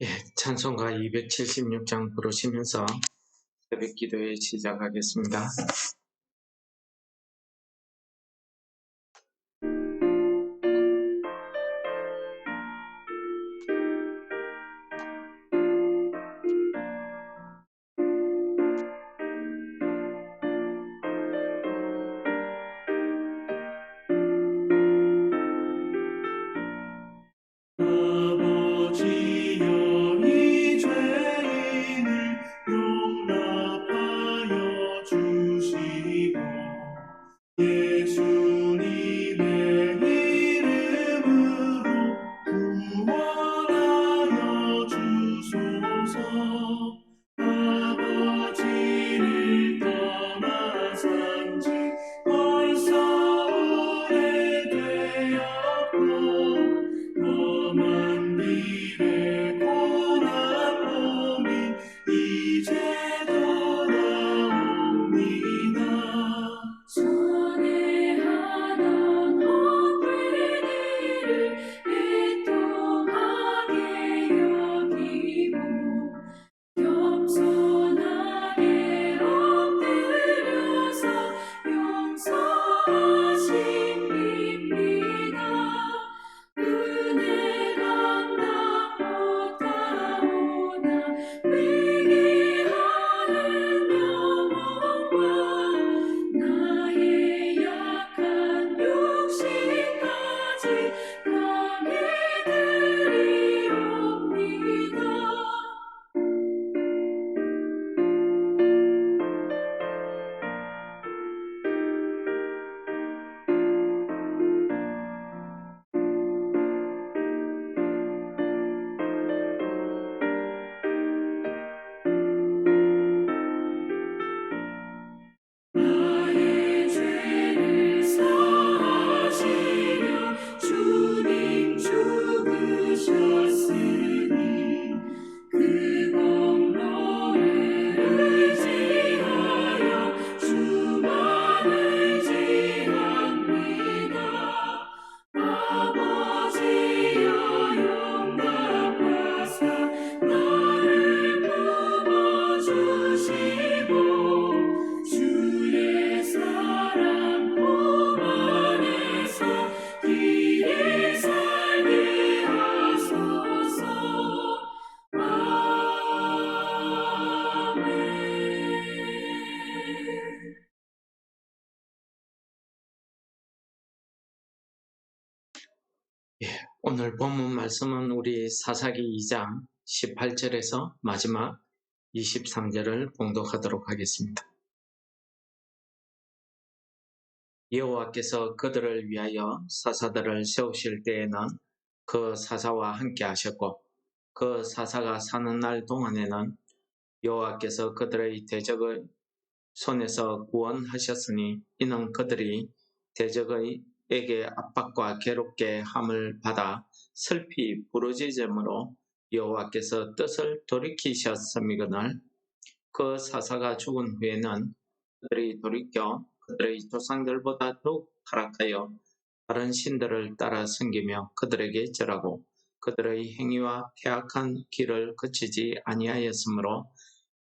예, 찬송가 276장 부르시면서 새벽 기도에 시작하겠습니다. 말씀은 우리 사사기 2장 18절에서 마지막 23절을 봉독하도록 하겠습니다. 여호와께서 그들을 위하여 사사들을 세우실 때에는 그 사사와 함께 하셨고 그 사사가 사는 날 동안에는 여호와께서 그들의 대적의 손에서 구원하셨으니 이는 그들이 대적의에게 압박과 괴롭게 함을 받아 슬피 부르짖음으로 여호와께서 뜻을 돌이키셨음이거늘 그 사사가 죽은 후에는 그들이 돌이켜 그들의 조상들보다 더욱 타락하여 다른 신들을 따라 섬기며 그들에게 절하고 그들의 행위와 폐악한 길을 그치지 아니하였으므로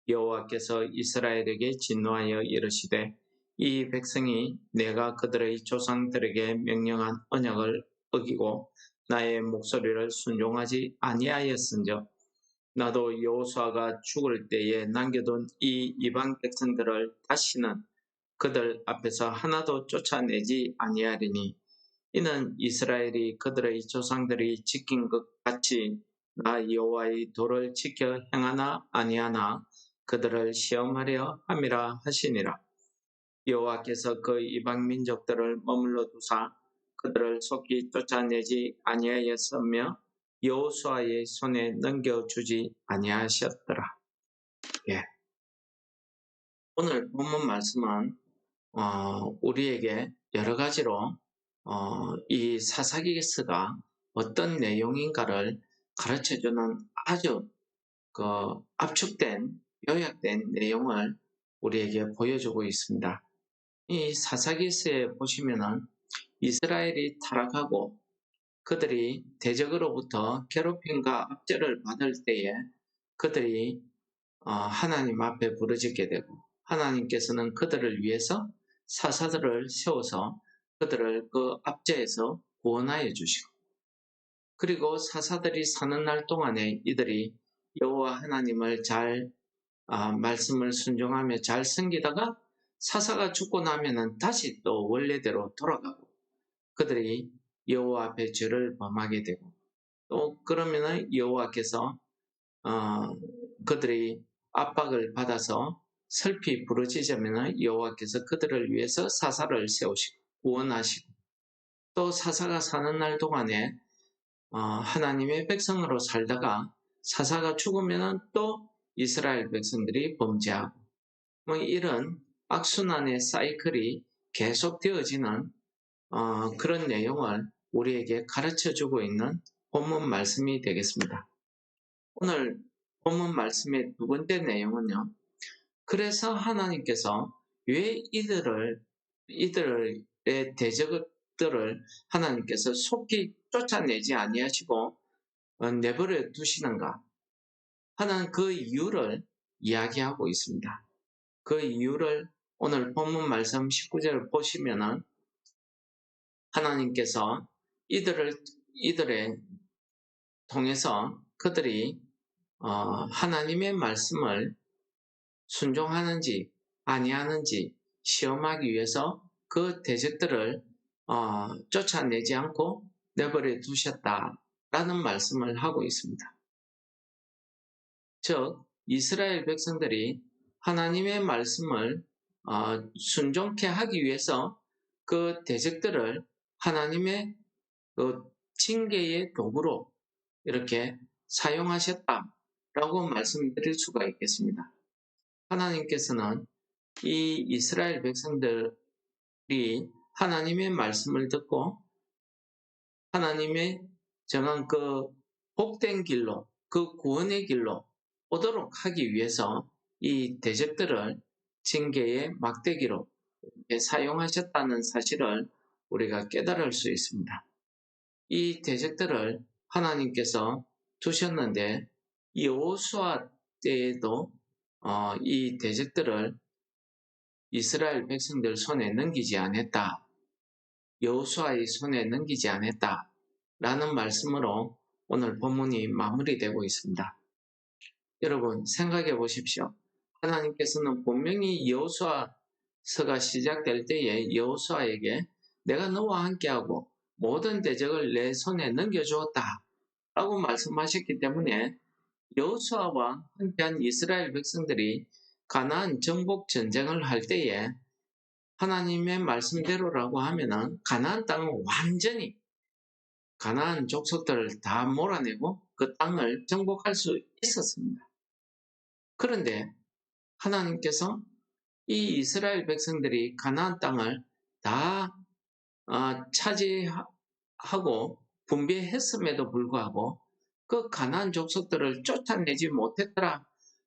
여호와께서 이스라엘에게 진노하여 이르시되 이 백성이 내가 그들의 조상들에게 명령한 언약을 어기고 나의 목소리를 순종하지 아니하였은즉 나도 여호수아가 죽을 때에 남겨둔 이 이방 백성들을 다시는 그들 앞에서 하나도 쫓아내지 아니하리니 이는 이스라엘이 그들의 조상들이 지킨 것 같이 나 여호와의 도를 지켜 행하나 아니하나 그들을 시험하려 함이라 하시니라. 여호와께서 그 이방 민족들을 머물러 두사 그들을 속히 쫓아내지 아니하였으며 여호수아의 손에 넘겨주지 아니하셨더라. 예. 오늘 본문 말씀은 어, 우리에게 여러 가지로 어, 이 사사기스가 어떤 내용인가를 가르쳐주는 아주 그 압축된 요약된 내용을 우리에게 보여주고 있습니다. 이 사사기스에 보시면은 이스라엘이 타락하고 그들이 대적으로부터 괴롭힘과 압제를 받을 때에 그들이 어, 하나님 앞에 부르짖게 되고 하나님께서는 그들을 위해서 사사들을 세워서 그들을 그 압제에서 구원하여 주시고 그리고 사사들이 사는 날 동안에 이들이 여호와 하나님을 잘 아, 말씀을 순종하며 잘 섬기다가 사사가 죽고 나면은 다시 또 원래대로 돌아가고 그들이 여호와 앞에 죄를 범하게 되고 또 그러면은 여호와께서 어, 그들이 압박을 받아서 슬피 부르짖으면은 여호와께서 그들을 위해서 사사를 세우시고 구원하시고 또 사사가 사는 날 동안에 어, 하나님의 백성으로 살다가 사사가 죽으면은 또 이스라엘 백성들이 범죄하고 뭐 이런 악순환의 사이클이 계속 되어지는 어, 그런 내용을 우리에게 가르쳐 주고 있는 본문 말씀이 되겠습니다. 오늘 본문 말씀의 두 번째 내용은요. 그래서 하나님께서 왜 이들을 이들의 대적들을 하나님께서 속히 쫓아내지 아니하시고 어, 내버려 두시는가 하는 그 이유를 이야기하고 있습니다. 그 이유를 오늘 본문 말씀 19절을 보시면은 하나님께서 이들을 이들의 통해서 그들이 어, 하나님의 말씀을 순종하는지 아니하는지 시험하기 위해서 그 대적들을 어, 쫓아내지 않고 내버려 두셨다라는 말씀을 하고 있습니다. 즉 이스라엘 백성들이 하나님의 말씀을 어, 순종케 하기 위해서 그 대적들을 하나님의 그 징계의 도구로 이렇게 사용하셨다라고 말씀드릴 수가 있겠습니다. 하나님께서는 이 이스라엘 백성들이 하나님의 말씀을 듣고 하나님의 정한 그 복된 길로 그 구원의 길로 오도록 하기 위해서 이 대적들을 징계의 막대기로 사용하셨다는 사실을 우리가 깨달을 수 있습니다. 이 대적들을 하나님께서 두셨는데 여호수아 때에도 어, 이 대적들을 이스라엘 백성들 손에 넘기지 않았다. 여호수아의 손에 넘기지 않았다. 라는 말씀으로 오늘 본문이 마무리되고 있습니다. 여러분 생각해 보십시오. 하나님께서는 분명히 여호수아서가 시작될 때에 여호수아에게 내가 너와 함께하고 모든 대적을 내 손에 넘겨주었다. 라고 말씀하셨기 때문에 여호수아와 함께한 이스라엘 백성들이 가나안 정복 전쟁을 할 때에 하나님의 말씀대로라고 하면은 가나안 땅을 완전히 가나안 족속들을 다 몰아내고 그 땅을 정복할 수 있었습니다. 그런데 하나님께서 이 이스라엘 백성들이 가나안 땅을 다 어, 차지하고 분배했음에도 불구하고 그 가나안 족속들을 쫓아내지 못했더라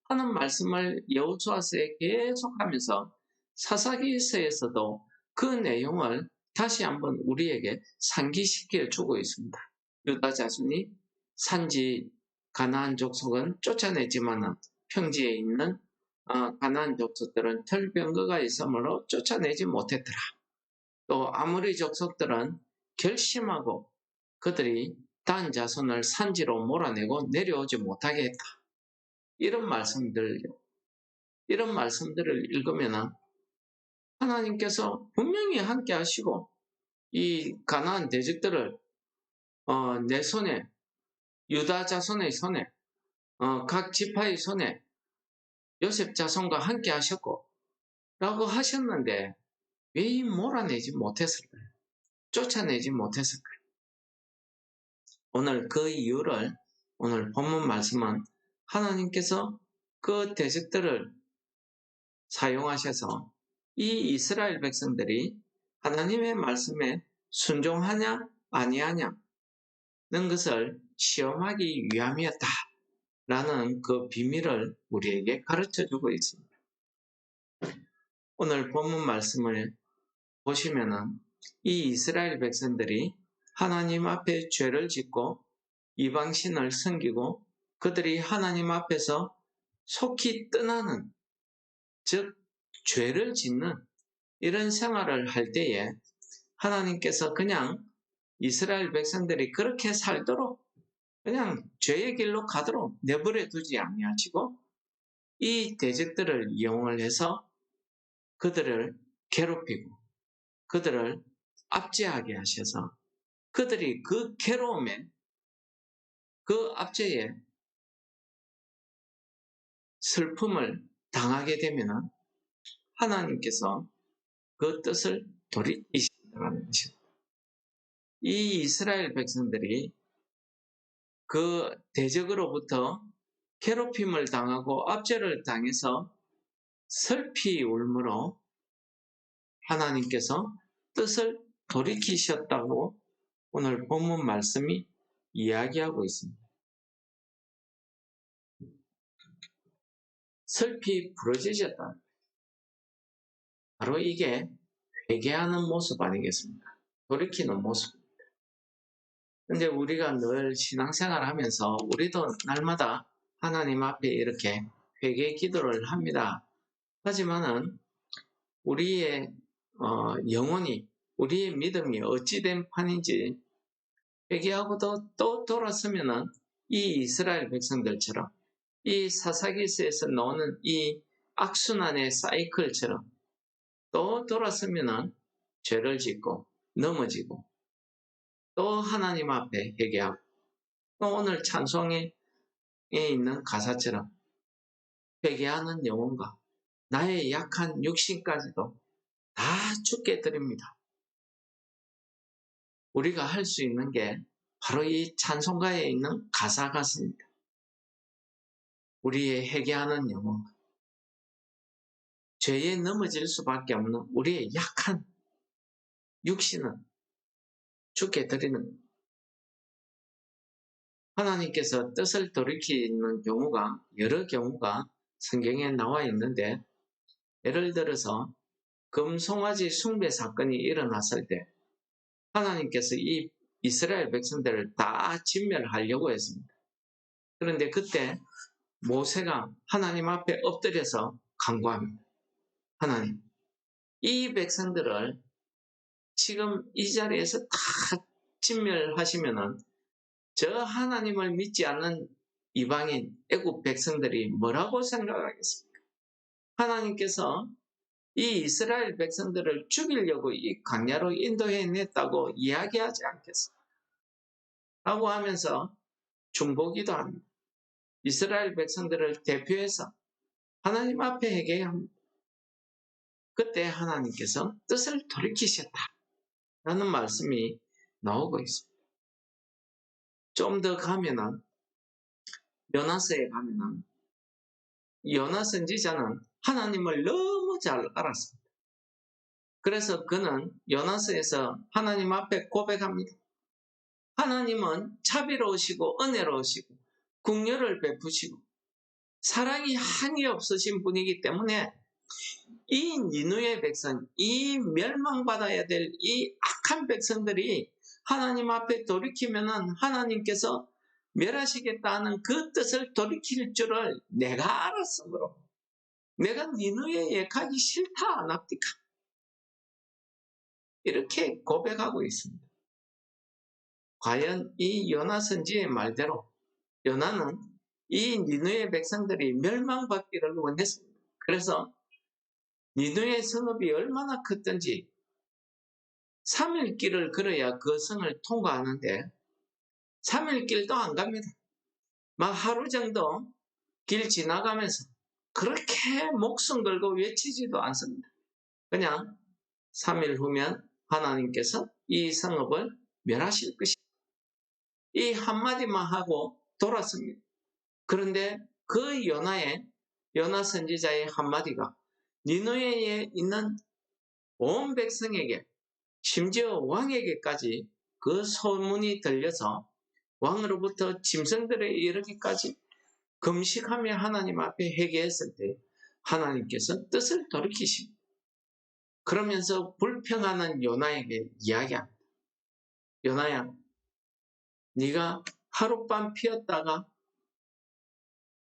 하는 말씀을 여호수아서에 계속하면서 사사기서에서도 그 내용을 다시 한번 우리에게 상기시켜 주고 있습니다. 유다 자손이 산지 가나안 족속은 쫓아내지만 평지에 있는 어, 가나안 족속들은 털병거가 있으므로 쫓아내지 못했더라. 또 아무리 족속들은 결심하고 그들이 단 자손을 산지로 몰아내고 내려오지 못하게 했다. 이런 말씀들, 이런 말씀들을 읽으면 하나님께서 분명히 함께 하시고 이 가나안 대적들을 어, 내 손에 유다 자손의 손에 어, 각 지파의 손에 요셉 자손과 함께 하셨고 라고 하셨는데 왜 몰아내지 못했을까요? 쫓아내지 못했을까요? 오늘 그 이유를 오늘 본문 말씀은 하나님께서 그 대적들을 사용하셔서 이 이스라엘 백성들이 하나님의 말씀에 순종하냐 아니하냐 는 것을 시험하기 위함이었다. 라는 그 비밀을 우리에게 가르쳐 주고 있습니다. 오늘 본문 말씀을 보시면은 이 이스라엘 백성들이 하나님 앞에 죄를 짓고 이방신을 섬기고 그들이 하나님 앞에서 속히 떠나는 즉 죄를 짓는 이런 생활을 할 때에 하나님께서 그냥 이스라엘 백성들이 그렇게 살도록 그냥 죄의 길로 가도록 내버려 두지 아니하시고 이 대적들을 이용을 해서 그들을 괴롭히고 그들을 압제하게 하셔서 그들이 그 괴로움에 그 압제에 슬픔을 당하게 되면 하나님께서 그 뜻을 돌이키신다는 것입니다. 이 이스라엘 백성들이 그 대적으로부터 괴롭힘을 당하고 압제를 당해서 슬피 울므로 하나님께서 뜻을 돌이키셨다고 오늘 본문 말씀이 이야기하고 있습니다. 슬피 부러지셨다. 바로 이게 회개하는 모습 아니겠습니까? 돌이키는 모습입니다. 근데 우리가 늘 신앙생활 하면서 우리도 날마다 하나님 앞에 이렇게 회개 기도를 합니다. 하지만은 우리의 어, 영혼이 우리의 믿음이 어찌된 판인지 회개하고도 또 돌았으면은 이 이스라엘 백성들처럼 이 사사기스에서 나오는 이 악순환의 사이클처럼 또 돌았으면은 죄를 짓고 넘어지고 또 하나님 앞에 회개하고 또 오늘 찬송에 있는 가사처럼 회개하는 영혼과 나의 약한 육신까지도 다 죽게 드립니다. 우리가 할 수 있는 게 바로 이 찬송가에 있는 가사 같습니다. 우리의 회개하는 영혼, 죄에 넘어질 수밖에 없는 우리의 약한 육신은 죽게 드리는 하나님께서 뜻을 돌이키는 경우가 여러 경우가 성경에 나와 있는데 예를 들어서 금송아지 숭배 사건이 일어났을 때 하나님께서 이 이스라엘 백성들을 다 진멸하려고 했습니다. 그런데 그때 모세가 하나님 앞에 엎드려서 간구합니다. 하나님, 이 백성들을 지금 이 자리에서 다 진멸하시면은 저 하나님을 믿지 않는 이방인 애국 백성들이 뭐라고 생각하겠습니까? 하나님께서 이 이스라엘 백성들을 죽이려고 이 광야로 인도해냈다고 이야기하지 않겠습니까? 라고 하면서 중보기도 합니다. 이스라엘 백성들을 대표해서 하나님 앞에 회개합니다. 그때 하나님께서 뜻을 돌이키셨다. 라는 말씀이 나오고 있습니다. 좀 더 가면은 요나스에 가면은 요나 선지자는 하나님을 너무 잘 알았습니다. 그래서 그는 요나스에서 하나님 앞에 고백합니다. 하나님은 자비로우시고 은혜로우시고 국녀를 베푸시고 사랑이 한이 없으신 분이기 때문에 이 니누의 백성, 이 멸망받아야 될 이 악한 백성들이 하나님 앞에 돌이키면은 하나님께서 멸하시겠다는 그 뜻을 돌이킬 줄을 내가 알았으므로 내가 니누에 예하기 싫다 안 합니까? 이렇게 고백하고 있습니다. 과연 이 요나 선지의 말대로 요나는 이 니누의 백성들이 멸망받기를 원했습니다. 그래서 니누의 성읍이 얼마나 컸던지 3일 길을 걸어야 그 성을 통과하는데 3일 길도 안 갑니다. 막 하루 정도 길 지나가면서 그렇게 목숨 걸고 외치지도 않습니다. 그냥 3일 후면 하나님께서 이 성읍을 멸하실 것이다. 이 한마디만 하고 돌았습니다. 그런데 그 연하의 연하 선지자의 한마디가 니누에에 있는 온 백성에게 심지어 왕에게까지 그 소문이 들려서 왕으로부터 짐승들에 이르기까지 금식하며 하나님 앞에 회개했을 때 하나님께서 뜻을 돌이키십니다. 그러면서 불평하는 요나에게 이야기합니다. 요나야, 네가 하룻밤 피었다가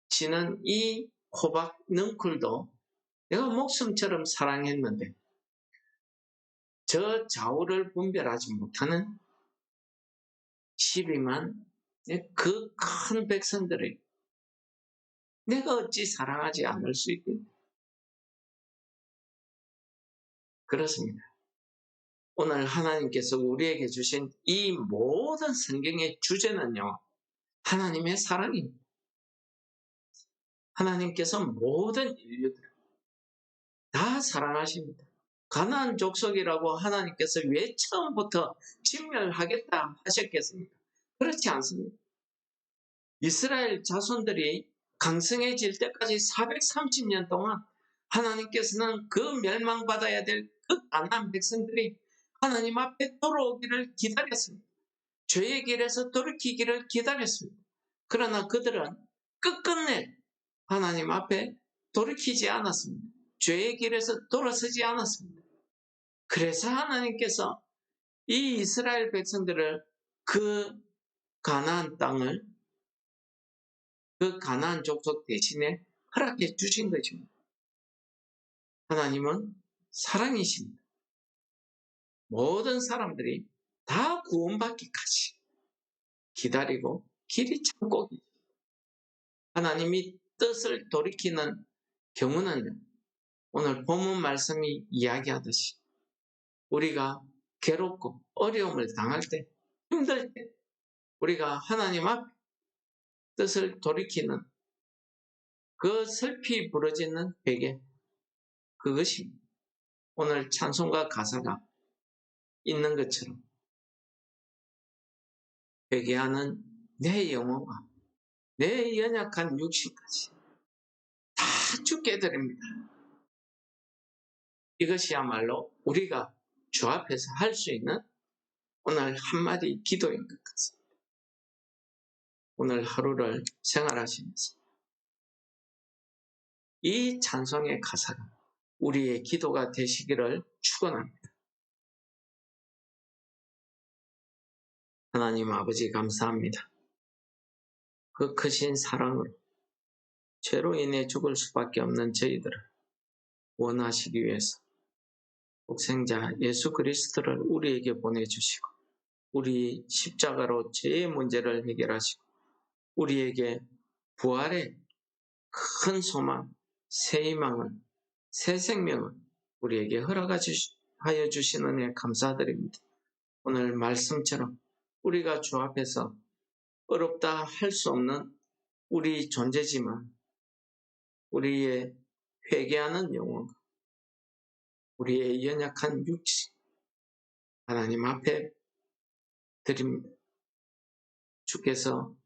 지는 이 호박 능쿨도 내가 목숨처럼 사랑했는데 저 좌우를 분별하지 못하는 12만 그 큰 백성들을 내가 어찌 사랑하지 않을 수 있겠냐? 그렇습니다. 오늘 하나님께서 우리에게 주신 이 모든 성경의 주제는요, 하나님의 사랑입니다. 하나님께서 모든 인류들 다 사랑하십니다. 가나안 족속이라고 하나님께서 왜 처음부터 진멸하겠다 하셨겠습니까? 그렇지 않습니다. 이스라엘 자손들이 강성해질 때까지 430년 동안 하나님께서는 그 멸망받아야 될 그 가나안 백성들이 하나님 앞에 돌아오기를 기다렸습니다. 죄의 길에서 돌이키기를 기다렸습니다. 그러나 그들은 끝끝내 하나님 앞에 돌이키지 않았습니다. 죄의 길에서 돌아서지 않았습니다. 그래서 하나님께서 이 이스라엘 백성들을 그 가나안 땅을 그 가나안 족속 대신에 허락해 주신 것입니다. 하나님은 사랑이십니다. 모든 사람들이 다 구원받기까지 기다리고 길이 참고. 하나님이 뜻을 돌이키는 경우는 오늘 본문 말씀이 이야기하듯이 우리가 괴롭고 어려움을 당할 때 힘들 때 우리가 하나님 앞 뜻을 돌이키는 그 슬피 부러지는 베개 그것이 오늘 찬송가 가사가 있는 것처럼 회개하는 내 영혼과 내 연약한 육신까지 다 죽게 드립니다. 이것이야말로 우리가 주 앞에서 할 수 있는 오늘 한마디 기도인 것 같습니다. 오늘 하루를 생활하시면서 이 찬송의 가사가 우리의 기도가 되시기를 축원합니다. 하나님 아버지 감사합니다. 그 크신 사랑으로 죄로 인해 죽을 수밖에 없는 저희들을 원하시기 위해서 독생자 예수 그리스도를 우리에게 보내주시고 우리 십자가로 죄의 문제를 해결하시고 우리에게 부활의 큰 소망, 새 희망을, 새 생명을 우리에게 허락하여 주신 은혜 감사드립니다. 오늘 말씀처럼 우리가 주 앞에서 어렵다 할 수 없는 우리 존재지만 우리의 회개하는 영혼, 우리의 연약한 육신, 하나님 앞에 드립니다. 주께서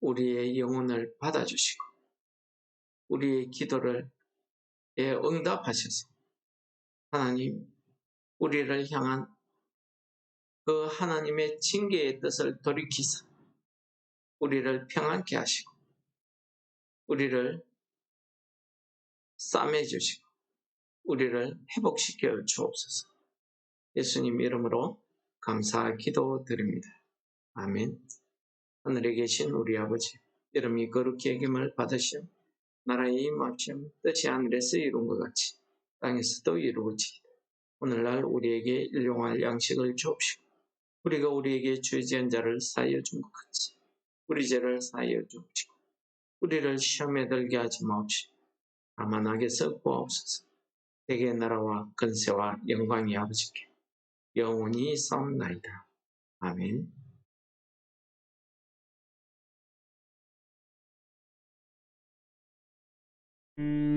우리의 영혼을 받아주시고, 우리의 기도를 예, 응답하셔서, 하나님, 우리를 향한 그 하나님의 징계의 뜻을 돌이키사, 우리를 평안케 하시고, 우리를 싸매 주시고, 우리를 회복시켜 주옵소서. 예수님 이름으로 감사 기도 드립니다. 아멘. 하늘에 계신 우리 아버지, 이름이 거룩히 여김을 받으시오. 나라의 임합시오. 뜻이 하늘에서 이룬 것 같이 땅에서도 이루어지이다. 오늘날 우리에게 일용할 양식을 주옵시고, 우리가 우리에게 죄 지은 자를 사하여 준 것 같이 우리 죄를 사하여 주옵시고, 우리를 시험에 들게 하지 마옵시고, 다만 악에서 구하옵소서. 대개 나라와 근세와 영광이 아버지께 영원히 싸움나이다. 아멘. 음.